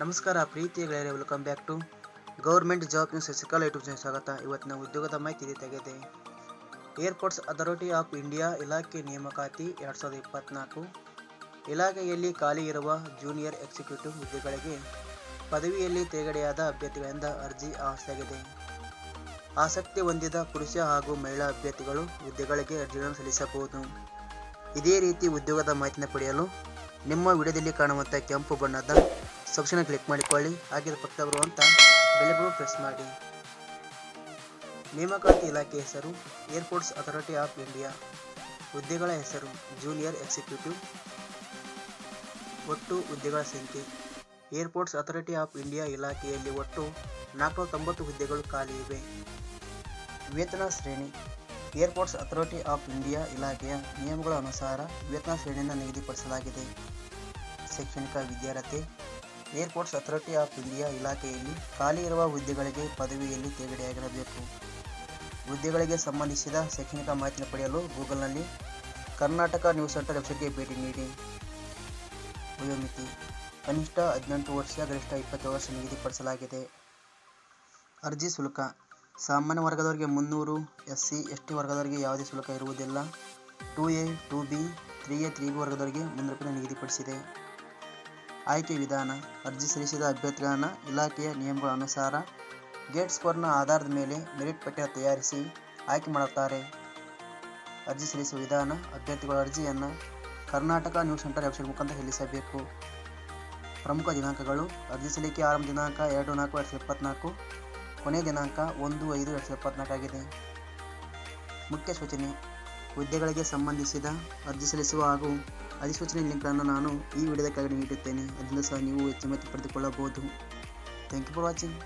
ನಮಸ್ಕಾರ ಪ್ರೀತಿಯ ಗೆಳೆಯರೆ welcome back to government job news ಸಸಿಕಲ್ YouTube channel ಸ್ವಾಗತ. ಇವತ್ತಿನ ಉದ್ಯೋಗದ ಮಾಹಿತಿ ತೆಗೆದೆ ಏರ್ಪೋರ್ಟ್ಸ್ ಅಥಾರಿಟಿ ಆಫ್ ಇಂಡಿಯಾ ಇಲಾಖೆ ನೇಮಕಾತಿ ಎರಡು ಸಾವಿರದ ಇಪ್ಪತ್ತ್ನಾಲ್ಕು ಇಲಾಖೆಯಲ್ಲಿ ಖಾಲಿ ಇರುವ ಜೂನಿಯರ್ ಎಕ್ಸಿಕ್ಯೂಟಿವ್ ಹುದ್ದೆಗಳಿಗೆ ಪದವಿಯಲ್ಲಿ ತೇಗಡೆಯಾದ ಅಭ್ಯರ್ಥಿಗಳಿಂದ ಅರ್ಜಿ ಆಹ್ವಾನಿಸಲಾಗಿದೆ ಆಸಕ್ತಿ ಹೊಂದಿದ ಪುರುಷ ಹಾಗೂ ಮಹಿಳಾ ಅಭ್ಯರ್ಥಿಗಳು ಹುದ್ದೆಗಳಿಗೆ ಅರ್ಜಿಗಳನ್ನು ಸಲ್ಲಿಸಬಹುದು. ಇದೇ ರೀತಿ ಉದ್ಯೋಗದ ಮಾಹಿತಿನ ಪಡೆಯಲು ನಿಮ್ಮ ವಿಡಿಯೋದಲ್ಲಿ ಕಾಣುವಂಥ ಕೆಂಪು ಬಣ್ಣದ ಸಬ್ಸ್ಕ್ರೈಬ್ ಕ್ಲಿಕ್ ಮಾಡಿಕೊಳ್ಳಿ. ಹಾಗೆ ಪಕ್ಕ ಬರುವಂಥ ಬೆಲೆಗಳು ಪ್ರೆಸ್ ಮಾಡಿ. ನೇಮಕಾತಿ ಇಲಾಖೆ ಹೆಸರು ಏರ್ಪೋರ್ಟ್ಸ್ ಅಥಾರಿಟಿ ಆಫ್ ಇಂಡಿಯಾ. ಹುದ್ದೆಗಳ ಹೆಸರು, ಜೂನಿಯರ್ ಎಕ್ಸಿಕ್ಯೂಟಿವ್. ಒಟ್ಟು ಹುದ್ದೆಗಳ ಸಂಖ್ಯೆ. ಏರ್ಪೋರ್ಟ್ಸ್ ಅಥಾರಿಟಿ ಆಫ್ ಇಂಡಿಯಾ ಇಲಾಖೆಯಲ್ಲಿ ಒಟ್ಟು ನಾಲ್ಕುನೂರ ತೊಂಬತ್ತು ಹುದ್ದೆಗಳು ಖಾಲಿ ಇವೆ. ವೇತನ ಶ್ರೇಣಿ. ಏರ್ಪೋರ್ಟ್ಸ್ ಅಥಾರಿಟಿ ಆಫ್ ಇಂಡಿಯಾ ಇಲಾಖೆಯ ನಿಯಮಗಳ ಅನುಸಾರ ವೇತನ ಶ್ರೇಣಿಯನ್ನು ನಿಗದಿಪಡಿಸಲಾಗಿದೆ. ಶೈಕ್ಷಣಿಕ ವಿದ್ಯಾರ್ಹತೆ. ಏರ್ಪೋರ್ಟ್ಸ್ ಅಥಾರಿಟಿ ಆಫ್ ಇಂಡಿಯಾ ಇಲಾಖೆಯಲ್ಲಿ ಖಾಲಿ ಇರುವ ಹುದ್ದೆಗಳಿಗೆ ಪದವಿಯಲ್ಲಿ ತೇರ್ಗಡೆಯಾಗಿರಬೇಕು ಹುದ್ದೆಗಳಿಗೆ ಸಂಬಂಧಿಸಿದ ಶೈಕ್ಷಣಿಕ ಮಾಹಿತಿಯನ್ನು ಪಡೆಯಲು ಗೂಗಲ್ನಲ್ಲಿ ಕರ್ನಾಟಕ ನ್ಯೂಸ್ ಸೆಂಟರ್ ವೆಬ್ಸೈಟ್ಗೆ ಭೇಟಿ ನೀಡಿ. ವಯೋಮಿತಿ ಕನಿಷ್ಠ ಹದಿನೆಂಟು ವರ್ಷ, ಗರಿಷ್ಠ ಇಪ್ಪತ್ತು ವರ್ಷ ನಿಗದಿಪಡಿಸಲಾಗಿದೆ. ಅರ್ಜಿ ಶುಲ್ಕ. ಸಾಮಾನ್ಯ ವರ್ಗದವರಿಗೆ ಮುನ್ನೂರು ಎಸ್ ಸಿ ಎಸ್ ಟಿ ವರ್ಗದವರಿಗೆ ಯಾವುದೇ ಶುಲ್ಕ ಇರುವುದಿಲ್ಲ. Two A, two B, three A, three B ವರ್ಗದವರಿಗೆ ಮುನ್ನೂರು ರೂಪಾಯಿ ನಿಗದಿಪಡಿಸಿದೆ. ಆಯ್ಕೆ ವಿಧಾನ, ಅರ್ಜಿ ಸಲ್ಲಿಸಿದ ಅಭ್ಯರ್ಥಿಗಳನ್ನು ಇಲಾಖೆಯ ನಿಯಮಗಳ ಅನುಸಾರ ಗೇಟ್ ಸ್ಕೋರ್ನ ಆಧಾರದ ಮೇಲೆ ಮೆರಿಟ್ ಪಠ್ಯ ತಯಾರಿಸಿ ಆಯ್ಕೆ ಮಾಡುತ್ತಾರೆ. ಅರ್ಜಿ ಸಲ್ಲಿಸುವ ವಿಧಾನ, ಅಭ್ಯರ್ಥಿಗಳ ಅರ್ಜಿಯನ್ನು ಕರ್ನಾಟಕ ನ್ಯೂಸ್ ಸೆಂಟರ್ ವೆಬ್ಸೈಟ್ ಮುಖಾಂತರ ಸಲ್ಲಿಸಬೇಕು. ಪ್ರಮುಖ ದಿನಾಂಕಗಳು, ಅರ್ಜಿ ಸಲ್ಲಿಕೆ ಆರಂಭ ದಿನಾಂಕ ಎರಡು ನಾಲ್ಕು ಎರಡು ಸಾವಿರದ ಇಪ್ಪತ್ತ್ನಾಲ್ಕು ಕೊನೆಯ ದಿನಾಂಕ ಒಂದು ಐದು ಎರಡು ಸಾವಿರದ ಇಪ್ಪತ್ನಾಲ್ಕಾಗಿದೆ ಮುಖ್ಯ ಸೂಚನೆ, ಹುದ್ದೆಗಳಿಗೆ ಸಂಬಂಧಿಸಿದ ಅರ್ಜಿ ಸಲ್ಲಿಸುವ ಹಾಗೂ ಅಧಿಸೂಚನೆ ಲಿಂಕ್ಗಳನ್ನು ನಾನು ಈ ವಿಡಿಯೋದ ಕೆಳಗಡೆ ನೀಡುತ್ತೇನೆ ಅದರಿಂದ ಸಹ ನೀವು ಹೆಚ್ಚು ಮಾಹಿತಿ ಪಡೆದುಕೊಳ್ಳಬಹುದು. Thank you for watching